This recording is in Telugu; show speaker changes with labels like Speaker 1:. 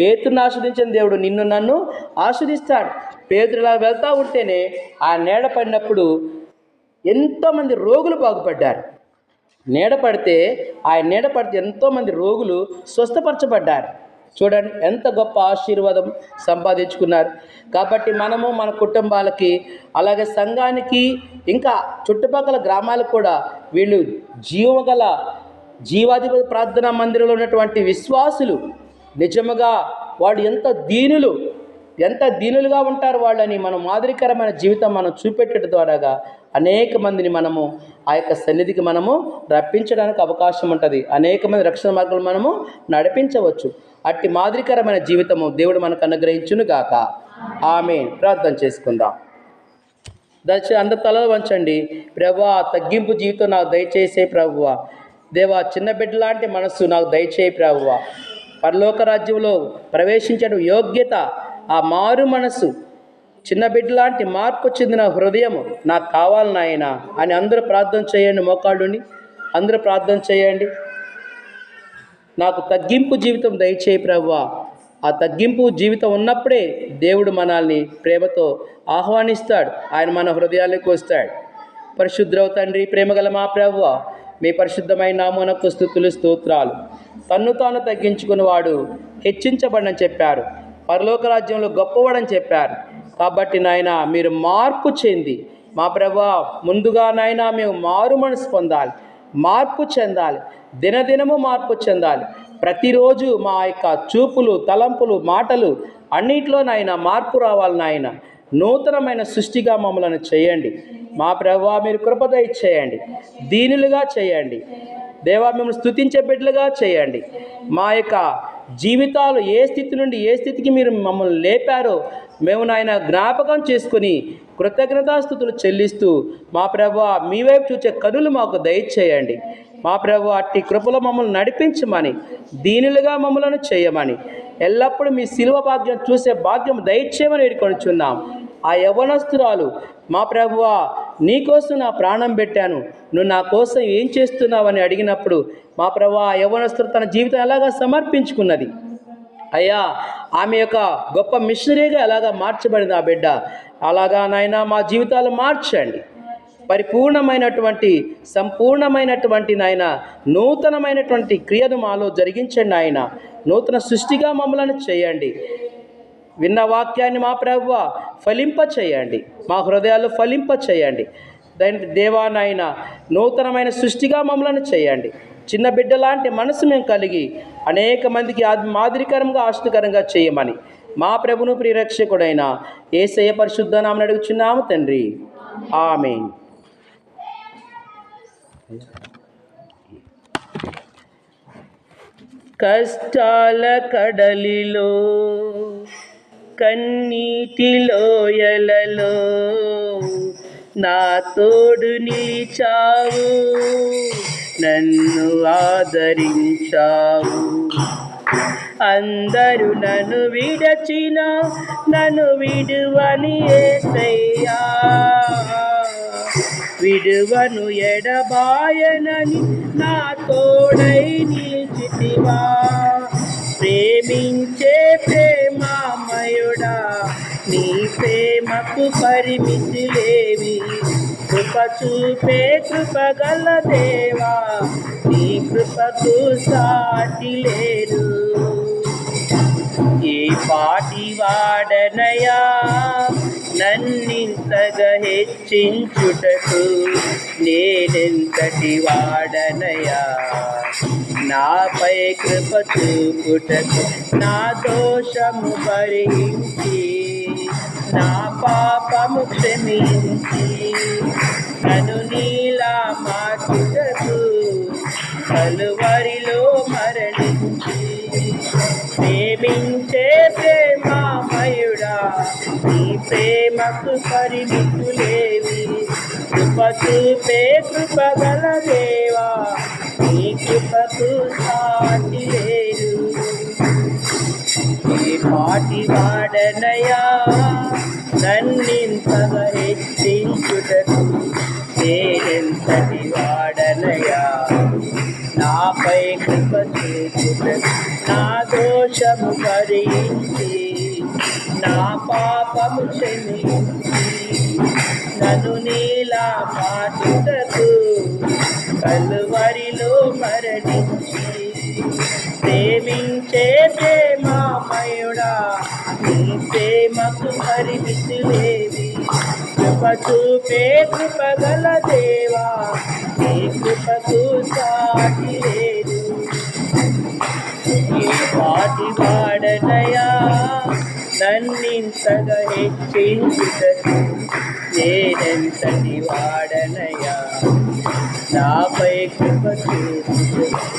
Speaker 1: పేతురుని ఆస్వాదించిన దేవుడు నిన్ను నన్ను ఆస్వాదిస్తాడు. పేతురులా వెళ్తూ ఉంటేనే ఆ నీడ పడినప్పుడు ఎంతోమంది రోగులు బాగుపడ్డారు. నీడ పడితే ఆ నీడ పడితే ఎంతోమంది రోగులు స్వస్థపరచబడ్డారు. చూడండి ఎంత గొప్ప ఆశీర్వాదం సంపాదించుకున్నారు. కాబట్టి మనము మన కుటుంబాలకి అలాగే సంఘానికి ఇంకా చుట్టుపక్కల గ్రామాలకు కూడా వీళ్ళు జీవగల జీవాధిపతి ప్రార్థనా మందిరంలో ఉన్నటువంటి విశ్వాసులు నిజముగా వాడు ఎంత దీనులు ఎంత దీనులుగా ఉంటారు వాళ్ళని మనం మాదిరికరమైన జీవితం మనం చూపెట్టడం ద్వారాగా అనేక మందిని మనము ఆ యొక్క సన్నిధికి మనము రప్పించడానికి అవకాశం ఉంటుంది. అనేక మంది రక్షణ మార్గాలు మనము నడిపించవచ్చు. అట్టి మాదిరికరమైన జీవితము దేవుడు మనకు అనుగ్రహించును గాక ఆమె ప్రార్థన చేసుకుందాం. దయచే అంత తలలు వంచండి. ప్రభా తగ్గింపు జీవితం నాకు దయచేసే ప్రభువ. దేవా చిన్న బిడ్డ లాంటి మనస్సు నాకు దయచేయి ప్రభువ. పరలోక రాజ్యంలో ప్రవేశించడం యోగ్యత ఆ మారు మనస్సు చిన్న బిడ్డ లాంటి మార్పు చెందిన హృదయం నాకు కావాలి నాయన అని అందరూ ప్రార్థన చేయండి మోకాళ్ళుని. అందరూ ప్రార్థన చేయండి. నాకు తగ్గింపు జీవితం దయచేయి ప్రభువా. ఆ తగ్గింపు జీవితం ఉన్నప్పుడే దేవుడు మనల్ని ప్రేమతో ఆహ్వానిస్తాడు. ఆయన మన హృదయాల్లోకి వస్తాడు పరిశుద్ధులవు తండ్రి ప్రేమగల మా ప్రవ్వ మీ పరిశుద్ధమైన నామోనకు స్థుతులు స్తోత్రాలు. తన్ను తాను తగ్గించుకునేవాడు హెచ్చించబడని చెప్పారు. పరలోక రాజ్యంలో గొప్పవాడని చెప్పారు. కాబట్టి నాయన మీరు మార్పు చెంది మా ప్రభా ముందుగా నాయన మేము మారు మనసు పొందాలి మార్పు చెందాలి దినదినము మార్పు చెందాలి. ప్రతిరోజు మా యొక్క చూపులు తలంపులు మాటలు అన్నిట్లో నాయన మార్పు రావాలి నాయన. నూతనమైన సృష్టిగా మమ్మలను చేయండి. మా ప్రభా మీరు కృపదయ చేయండి దీనులుగా చేయండి. దేవా మిమ్మల్ని స్థుతించే బిడ్డలుగా చేయండి. మా యొక్క జీవితాలు ఏ స్థితి నుండి ఏ స్థితికి మీరు మమ్మల్ని లేపారో మేము నాయన జ్ఞాపకం చేసుకుని కృతజ్ఞతాస్థుతులు చెల్లిస్తూ మా ప్రభు మీ వైపు చూచే కనులు మాకు దయచేయండి. మా ప్రభు అట్టి కృపలో మమ్మల్ని నడిపించమని దీనులుగా మమ్మలను చేయమని ఎల్లప్పుడూ మీ శిలువ భాగ్యం చూసే భాగ్యం దయచేయమని వేడుకొనిచున్నాం. ఆ యవనస్తురాలు మా ప్రభువా నీకోసం నా ప్రాణం పెట్టాను. నువ్వు నా కోసం ఏం చేస్తున్నావని అడిగినప్పుడు మా ప్రభా ఆ తన జీవితం ఎలాగా సమర్పించుకున్నది? అయ్యా ఆమె యొక్క గొప్ప మిషనరీగా ఎలాగా మార్చబడింది ఆ బిడ్డ? అలాగా నాయన మా జీవితాలు మార్చండి. పరిపూర్ణమైనటువంటి సంపూర్ణమైనటువంటి నాయన నూతనమైనటువంటి క్రియను మాలో జరిగించండి ఆయన నూతన సృష్టిగా మమ్మలను చేయండి. విన్న వాక్యాన్ని మా ప్రభువ ఫలింప చేయండి మా హృదయాల్లో ఫలింప చేయండి దాని దేవా నూతనమైన సృష్టిగా మమ్మల్ని చేయండి. చిన్న బిడ్డ లాంటి మనసు మేము కలిగి అనేక మందికి మాదిరికరంగా ఆస్తికరంగా చేయమని మా ప్రభును ప్రిరక్షకుడైన ఏసయ పరిశుద్ధ నామని అడుగుచున్నాము తండ్రి. ఆమె కష్టాల కడలిలో కన్నీటిలోయలలో నా తోడు నిలిచావు నన్ను ఆదరించావు. అందరూ నన్ను విడచిన నన్ను విడువని ఏసయ్యా. విడువను ఎడబాయనని నా తోడై నిలిచితివా. ప్రేమించే ప్రేమ నాకు పరిమితి లేవి. కృప చూపే కృపగల దేవా నీ కృపకు సాటి లేరు ఏ పాటి వాడనయా నన్నింతగా హెచ్చించుటకు నేనెంతటి వాడనయా. నాపై కృప చూపుటకు నా దోషము పరిహించి నా పాపము క్షమించి నన్ను నీలా మార్చుటకు కలువరిలో మరణించి. ప్రేమించే ప్రేమామయుడా నీ ప్రేమకు పరిమితులేవి కృపచూపే కృపగల దేవా నీ కృపకు సాటి లేరు. ఏ పాటి వాడనయా నన్నింతగా హెచ్చించుటకు నేనెంతటి వాడనయా? నాపై నాపై కృప చూపుట నా దోషము భరించి నా పాపము క్షమించి నన్ను నీలా మార్చుటకు కలువరిలో మరణించి ప్రేమించే ప్రేమామయుడా నీ ప్రేమకు పరిమితి లేవి కృప కృపగల దేవా. నీ కృపకు సాటి లేదు. ఈ వాటి వాడనయా నన్నింతగా హెచ్చించుటకు నేనెంతటి వాడనయా? నాపై కృప చూపుటకు.